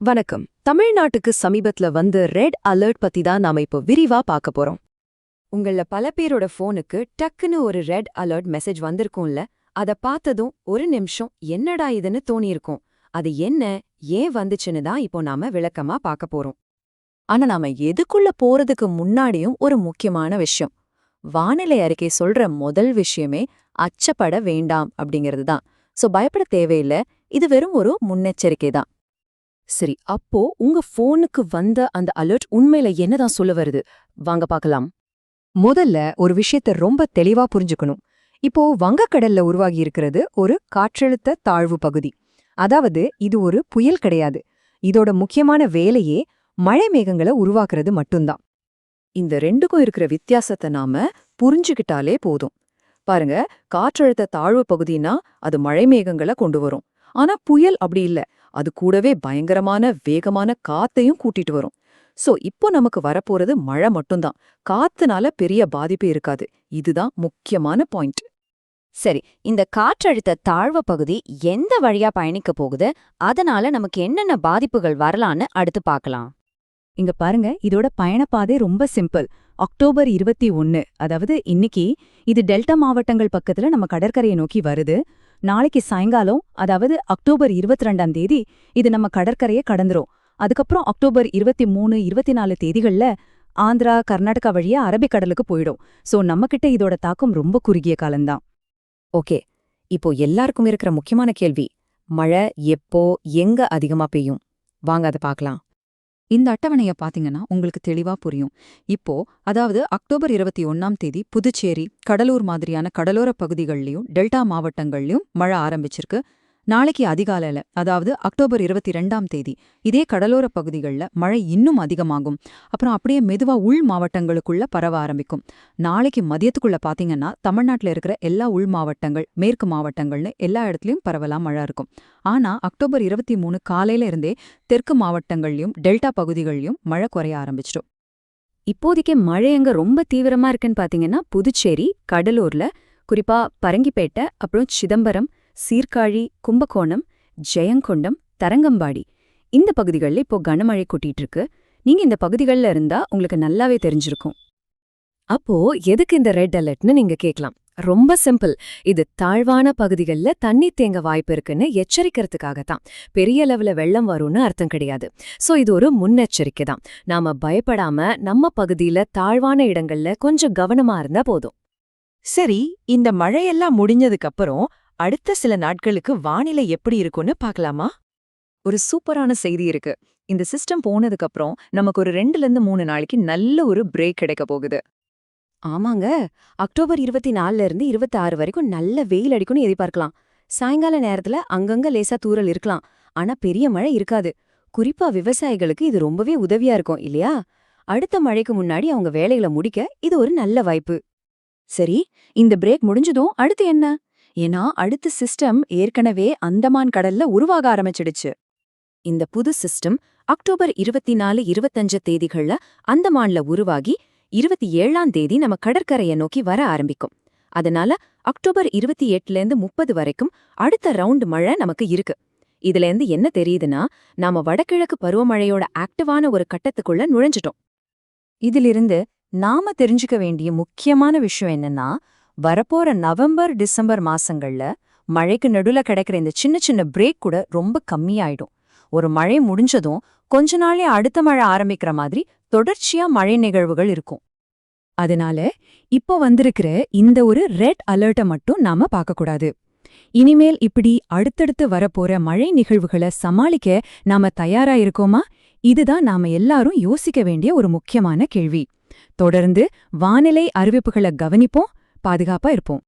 வணக்கம். தமிழ்நாட்டுக்கு சமீபத்துல வந்த ரெட் அலர்ட் பத்தி தான் நாம இப்போ விரிவா பார்க்க போறோம். உங்கள பல பேரோட ஃபோனுக்கு டக்குன்னு ஒரு ரெட் அலர்ட் மெசேஜ் வந்திருக்கும்ல அத பார்த்ததும் ஒரு நிமிஷம் என்னடா இதுன்னு தோணியிருக்கும். அது என்ன ஏன் வந்துச்சுன்னு தான் இப்போ நாம விளக்கமா பார்க்க போறோம். ஆனா நாம எதுக்குள்ள போறதுக்கு முன்னாடியும் ஒரு முக்கியமான விஷயம். வானிலை அறிக்கை சொல்ற முதல் விஷயமே அச்சப்பட வேண்டாம் அப்படிங்கிறது தான். சோ பயப்பட தேவையில்ல. இது வெறும் ஒரு முன்னெச்சரிக்கை தான். சரி அப்போ உங்க ஃபோனுக்கு வந்த அந்த அலர்ட் உண்மையில என்னதான் சொல்ல வருது? வாங்க பார்க்கலாம். முதல்ல ஒரு விஷயத்த ரொம்ப தெளிவா புரிஞ்சுக்கணும். இப்போ வங்கக்கடல்ல உருவாகி இருக்கிறது ஒரு காற்றழுத்த தாழ்வு பகுதி. அதாவது இது ஒரு புயல் கிடையாது. இதோட முக்கியமான வேலையே மழை மேகங்களை உருவாக்குறது மட்டும்தான். இந்த ரெண்டுக்கும் இருக்கிற வித்தியாசத்தை நாம புரிஞ்சுக்கிட்டாலே போதும். பாருங்க காற்றழுத்த தாழ்வு பகுதினா அது மழை மேகங்களை கொண்டு வரும். ஆனா புயல் அப்படி இல்ல. அது கூடவே பயங்கரமான வேகமான காத்தையும் கூட்டிட்டு வரும். சோ இப்போ நமக்கு வரப்போறது மழை மட்டும்தான். காத்துனால பெரிய பாதிப்பு இருக்காது. இதுதான் முக்கியமான பாயிண்ட். சரி இந்த காற்றழுத்த தாழ்வு பகுதி எந்த வழியா பயணிக்க போகுது? அதனால நமக்கு என்னென்ன பாதிப்புகள் வரலான்னு அடுத்து பார்க்கலாம். இங்க பாருங்க இதோட பயணப்பாதை ரொம்ப சிம்பிள். அக்டோபர் இருபத்தி ஒன்னு அதாவது இன்னைக்கு இது டெல்டா மாவட்டங்கள் பக்கத்துல நம்ம கடற்கரையை நோக்கி வருது. நாளைக்கு சாயங்காலம் அதாவது அக்டோபர் இருபத்தி ரெண்டாம் தேதி இது நம்ம கடற்கரையை கடந்துரும். அதுக்கப்புறம் அக்டோபர் இருபத்தி மூணு இருபத்தி நாலு தேதிகள்ல ஆந்திரா கர்நாடகா வழியா அரபிக்கடலுக்கு போயிடும். சோ நம்மகிட்ட இதோட தாக்கம் ரொம்ப குறுகிய காலம்தான். ஓகே இப்போ எல்லாருக்கும் இருக்கிற முக்கியமான கேள்வி மழை எப்போ எங்க அதிகமா பெய்யும்? வாங்க அதை பார்க்கலாம். இந்த அட்டவணைய பாத்தீங்கன்னா உங்களுக்கு தெளிவா புரியும். இப்போ அதாவது அக்டோபர் இருபத்தி ஒன்னாம் தேதி புதுச்சேரி கடலூர் மாதிரியான கடலோர பகுதிகள்லயும் டெல்டா மாவட்டங்கள்லயும் மழை ஆரம்பிச்சிருக்கு. நாளைக்கு அதிகாலையில அதாவது அக்டோபர் இருபத்தி ரெண்டாம் தேதி இதே கடலோர பகுதிகள்ல மழை இன்னும் அதிகமாகும். அப்புறம் அப்படியே மெதுவா உள் மாவட்டங்களுக்குள்ள பரவ ஆரம்பிக்கும். நாளைக்கு மதியத்துக்குள்ள பாத்தீங்கன்னா தமிழ்நாட்டுல இருக்கிற எல்லா உள் மாவட்டங்கள் மேற்கு மாவட்டங்கள்னு எல்லா இடத்துலயும் பரவலாம் மழை இருக்கும். ஆனா அக்டோபர் இருபத்தி மூணு காலையில இருந்தே தெற்கு மாவட்டங்கள்லயும் டெல்டா பகுதிகள்லயும் மழை குறைய ஆரம்பிச்சிடும். இப்போதைக்கு மழை எங்க ரொம்ப தீவிரமா இருக்குன்னு பாத்தீங்கன்னா புதுச்சேரி கடலூர்ல குறிப்பா பரங்கிப்பேட்டை அப்புறம் சிதம்பரம் சீர்காழி கும்பகோணம் ஜெயங்கொண்டம் தரங்கம்பாடி. இந்த பகுதிகளில் இப்போ கனமழை கொட்டிட்டு இருக்கு நீங்க இந்த பகுதிகளில் இருந்தா உங்களுக்கு நல்லாவே தெரிஞ்சிருக்கும். அப்போ எதுக்கு இந்த ரெட் அலர்ட்னு நீங்க கேட்கலாம் ரொம்ப சிம்பிள். இது தாழ்வான பகுதிகள்ல தண்ணி தேங்க வாய்ப்பு இருக்குன்னு எச்சரிக்கிறதுக்காக தான் பெரிய அளவில் வெள்ளம் வரும்னு அர்த்தம் கிடையாது. சோ இது ஒரு முன்னெச்சரிக்கை தான். நாம பயப்படாம நம்ம பகுதியில தாழ்வான இடங்கள்ல கொஞ்சம் கவனமா இருந்தா போதும். சரி இந்த மழையெல்லாம் முடிஞ்சதுக்கு அப்புறம் அடுத்த சில நாட்களுக்கு வானிலை எப்படி இருக்கும்னு பார்க்கலாமா? ஒரு சூப்பரான செய்தி இருக்கு. இந்த சிஸ்டம் போனதுக்கு அப்புறம் நமக்கு ஒரு ரெண்டுல இருந்து மூணு நாளைக்கு நல்ல ஒரு பிரேக் கிடைக்க போகுது. ஆமாங்க. அக்டோபர் இருபத்தி நாலுல இருந்து இருபத்தி ஆறு வரைக்கும் நல்ல வெயில் அடிக்கும்னு எதிர்பார்க்கலாம். சாயங்கால நேரத்துல அங்கங்க லேசா தூறல் இருக்கலாம். ஆனா பெரிய மழை இருக்காது. குறிப்பா விவசாயிகளுக்கு இது ரொம்பவே உதவியா இருக்கும் இல்லையா? அடுத்த மழைக்கு முன்னாடி அவங்க வேலைகளை முடிக்க இது ஒரு நல்ல வாய்ப்பு. சரி இந்த பிரேக் முடிஞ்சதும் அடுத்து என்ன? ஏன்னா அடுத்த சிஸ்டம் ஏற்கனவே அந்தமான் கடல்ல உருவாக ஆரம்பிச்சிடுச்சு. இந்த புது சிஸ்டம் அக்டோபர் இருபத்தி நாலு இருபத்தஞ்சு தேதிகள்ல அந்தமான்ல உருவாகி இருபத்தி ஏழாம் தேதி நம்ம கடற்கரையை நோக்கி வர ஆரம்பிக்கும். அதனால அக்டோபர் இருபத்தி எட்டுல இருந்து முப்பது வரைக்கும் அடுத்த ரவுண்ட் மழை நமக்கு இருக்கு. இதுல இருந்து என்ன தெரியுதுன்னா நாம வடகிழக்கு பருவமழையோட ஆக்டிவான ஒரு கட்டத்துக்குள்ள நுழைஞ்சிட்டோம். இதிலிருந்து நாம தெரிஞ்சுக்க வேண்டிய முக்கியமான விஷயம் என்னன்னா வரப்போற நவம்பர் டிசம்பர் மாசங்கள்ல மழைக்கு நடுல கிடைக்கிற இந்த சின்ன சின்ன பிரேக் கூட ரொம்ப கம்மியாயிடும். ஒரு மழை முடிஞ்சதும் கொஞ்ச நாளே அடுத்த மழை ஆரம்பிக்கிற மாதிரி தொடர்ச்சியா மழை நிகழ்வுகள் இருக்கும். அதனால இப்போ வந்திருக்கிற இந்த ஒரு ரெட் அலர்ட்டை மட்டும் நாம பார்க்கக்கூடாது இனிமேல் இப்படி அடுத்தடுத்து வரப்போற மழை நிகழ்வுகளை சமாளிக்க நாம தயாரா இருக்கோமா? இதுதான் நாம எல்லாரும் யோசிக்க வேண்டிய ஒரு முக்கியமான கேள்வி. தொடர்ந்து வானிலை அறிவிப்புகளை கவனிப்போம் பாதுகாப்பா இருப்போம்.